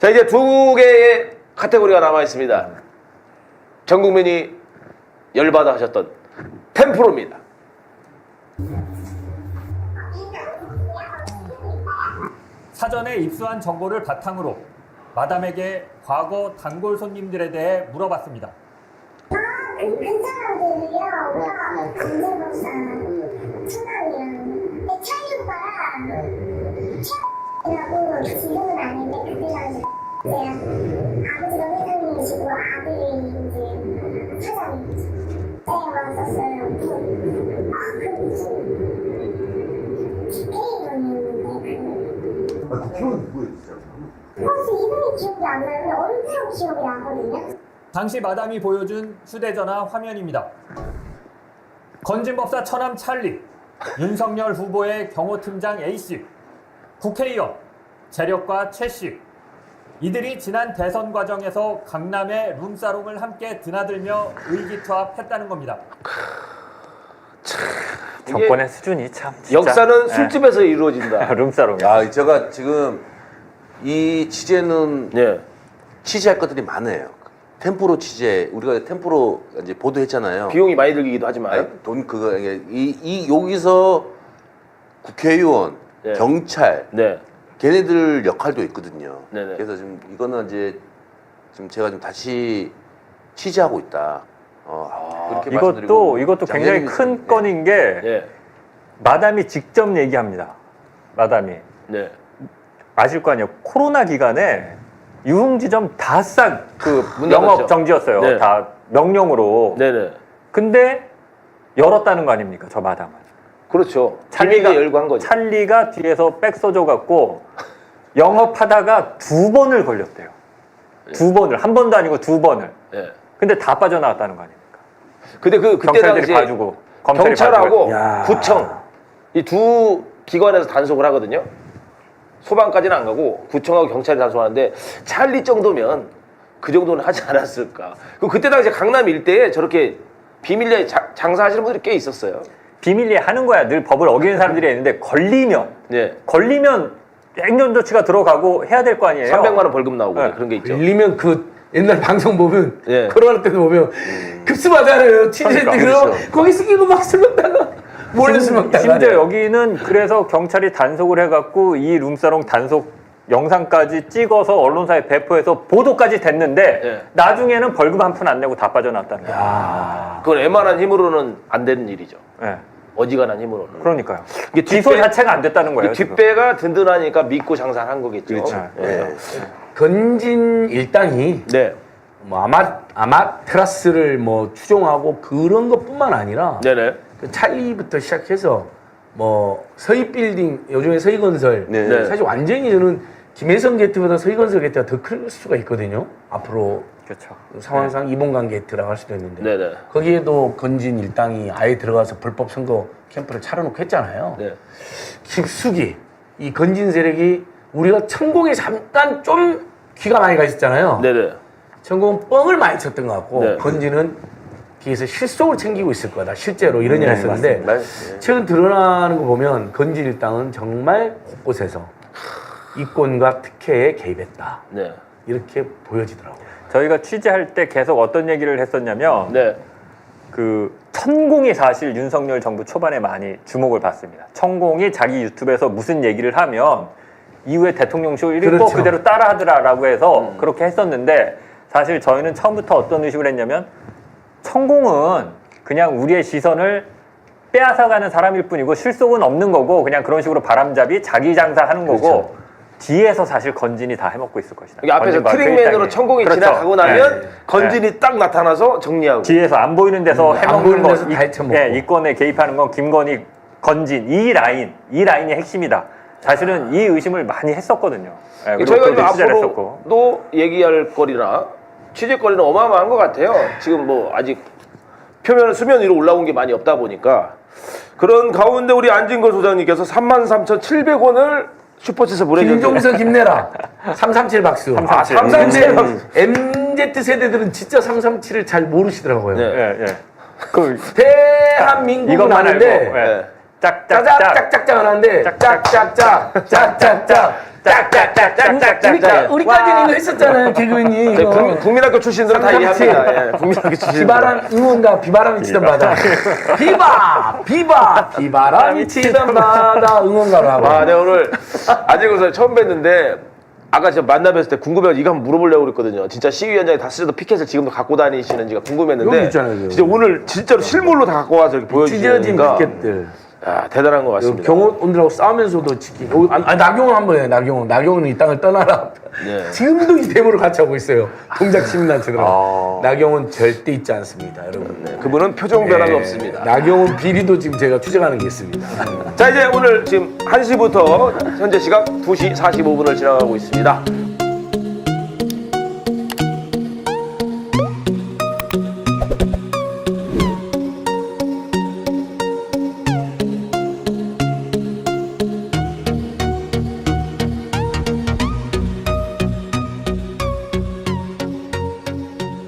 자 이제 두 개의 카테고리가 남아 있습니다. 전 국민이 열받아 하셨던 템프로입니다. 사전에 입수한 정보를 바탕으로 마담에게 과거 단골 손님들에 대해 물어봤습니다. 큰 사람들이요, 오빠, 강제법상, 청남이랑, 차이 오빠 랑, 차이라고 지금은 아닌데, 그때 당시 이제 아버지가 회장님이시고, 아들이 이제 사장님이죠. 때 왔었어요. 당시 마담이 보여준 휴대전화 화면입니다. 건진법사 처남 찰리, 윤석열 후보의 경호팀장 A씨, 국회의원, 재력과 최씨. 이들이 지난 대선 과정에서 강남의 룸사롱을 함께 드나들며 의기투합했다는 겁니다. 정권의 수준이 참 진짜. 역사는 예. 술집에서 이루어진다. 룸사롱. 야, 제가 지금 이 취재는 예. 취재할 것들이 많아요. 템포로 취재, 우리가 템포로 이제 보도했잖아요. 비용이 많이 들기도 하지만 아니, 돈 그거 이게 이, 이 여기서 국회의원, 네. 경찰, 네. 걔네들 역할도 있거든요. 네네. 그래서 지금 이거는 이제 지금 제가 좀 다시 취재하고 있다. 어, 그렇게 이것도 말씀드리고 이것도 굉장히 장례는 큰 네. 건인 게 예. 마담이 직접 얘기합니다. 마담이 네. 아실 거 아니에요. 코로나 기간에 유흥지점 다 싹 그문 닫았죠. 영업 정지였어요. 네. 다 명령으로. 네네. 근데 열었다는 거 아닙니까? 저 마담은. 그렇죠. 찰리가 찰리가 열고 한 거죠. 찰리가 뒤에서 백 써줘 갖고 영업하다가 두 번을 걸렸대요. 두 번을 한 번도 아니고 두 번을. 예. 근데 다 빠져나왔다는 거 아닙니까? 근데 그 그때 경찰들이 당시에 봐주고 검찰이 경찰하고 봐주고. 구청 이 두 기관에서 단속을 하거든요. 소방까지는 안 가고 구청하고 경찰이 단속하는데 찰리 정도면 그 정도는 하지 않았을까. 그 그때 당시에 강남 일대에 저렇게 비밀리에 자- 장사하시는 분들이 꽤 있었어요. 비밀리에 하는 거야. 늘 법을 어기는 사람들이 있는데 걸리면 네. 걸리면 행정 조치가 들어가고 해야 될 거 아니에요. 300만 원 벌금 나오고 네. 그런 게 있죠. 밀리면 그 옛날 방송 보면 예. 코로나 때도 보면 급습하잖아요. 취재들 그러니까, 그럼 그렇죠. 거기 쓰기고 막 술 먹다가 몰래 술 심- 먹다가 심지어 여기는 그래서 경찰이 단속을 해갖고 이 룸사롱 단속 영상까지 찍어서 언론사에 배포해서 보도까지 됐는데 예. 나중에는 벌금 한 푼 안 내고 다 빠져나왔다는 거예요. 그건 웬만한 힘으로는 안 되는 일이죠. 예. 어지간한 힘으로는. 그러니까요. 이게 기소 뒷배- 자체가 안 됐다는 거예요. 그 지금. 뒷배가 든든하니까 믿고 장사를 한 거겠죠. 그렇죠. 예. 네. 건진 일당이 네. 뭐 아마 아마테라스를 뭐 추종하고 그런 것뿐만 아니라 네네. 그 찰리부터 시작해서 뭐 서희 빌딩 요즘에 서희 건설 네. 네. 사실 완전히 저는 김혜성 게이트보다 서희 건설 게이트가 더 클 수가 있거든요. 앞으로 그렇죠. 상황상 이봉강 게이트라고 할 수도 있는데 네네. 거기에도 건진 일당이 아예 들어가서 불법 선거 캠프를 차려놓고 했잖아요. 네. 깊숙이 이 건진 세력이 우리가 천공에 잠깐 좀 귀가 많이 가 있었잖아요. 네네. 천공은 뻥을 많이 쳤던 것 같고 네. 건진은 뒤에서 실속을 챙기고 있을 거다. 실제로 이런 얘기 네, 했었는데 맞습니다. 최근 드러나는 거 보면 건진 일당은 정말 곳곳에서 이권과 특혜에 개입했다. 네. 이렇게 보여지더라고요. 저희가 취재할 때 계속 어떤 얘기를 했었냐면 네. 그 천공이 사실 윤석열 정부 초반에 많이 주목을 받습니다. 천공이 자기 유튜브에서 무슨 얘기를 하면 이후에 대통령실이 꼭 그렇죠. 그대로 따라하더라라고 해서 그렇게 했었는데 사실 저희는 처음부터 어떤 의식을 했냐면 천공은 그냥 우리의 시선을 빼앗아가는 사람일 뿐이고 실속은 없는 거고 그냥 그런 식으로 바람잡이 자기 장사하는 거고 뒤에서 사실 건진이 다 해먹고 있을 것이다. 여기 앞에서 건진과 트릭맨으로. 천공이 그렇죠. 지나가고 나면 네. 건진이 딱 나타나서 정리하고. 뒤에서 안 보이는 데서 음, 안 해먹는 보이는 거, 데서 이- 다 헤쳐먹고. 예, 이권에 개입하는 건 김건희, 건진 이 라인, 이 라인이 핵심이다. 사실은 이 의심을 많이 했었거든요. 예, 그리고 저희가 이제 취재를 했었고. 앞으로도 얘기할 거리나 취재거리는 어마어마한 것 같아요. 지금 뭐 아직 표면 수면 위로 올라온 게 많이 없다 보니까 그런 가운데 우리 안진걸 소장님께서 33,700원을 슈퍼챗에 보내주셨어요. 김종서 김내라 337 박수. 아, 337 박수. MZ 세대들은 진짜 337을 잘 모르시더라고요. 네. 예, 예. 그 대한민국은 이것만 알고, 예. 짝짝짝. 짝짝짝짝 하는데 짝짝짝 짝짝짝 짝짝짝짝짝 그러니까 우리까지는 했었잖아요 개그맨이 네, 이거. 국민, 국민학교 출신들은 다 상상치. 이해합니다. 예, 국민학교 출신들. 비바람 응원가 비바람이 치던 바다 비바 비바 비바람이 치던 바다 응원가로 하고 아, 네 오늘 아직 우선 처음 뵀는데 아까 제가 만나 뵀을 때 궁금해서 이거 한번 물어보려고 그랬거든요. 진짜 시위원장이 다 쓰셔도 피켓을 지금도 갖고 다니시는지가 궁금했는데 여기 있잖아요, 여기. 진짜 오늘 진짜로 실물로 다 갖고 와서 이렇게 찢어진 보여주시니까 피켓들 야, 대단한 것 같습니다. 경호원들하고 싸우면서도 지키고 아, 아, 나경원 한번 해요 나경원 나경원은 이 땅을 떠나라 네. 지금도 이 대모를 같이 하고 있어요 동작 시민단체들하고 아. 나경원 절대 있지 않습니다 여러분 네, 그분은 표정 변화가 네, 없습니다. 나경원 비리도 지금 제가 추적하는 게 있습니다 자 이제 오늘 지금 1시부터 현재 시각 2시 45분을 지나가고 있습니다.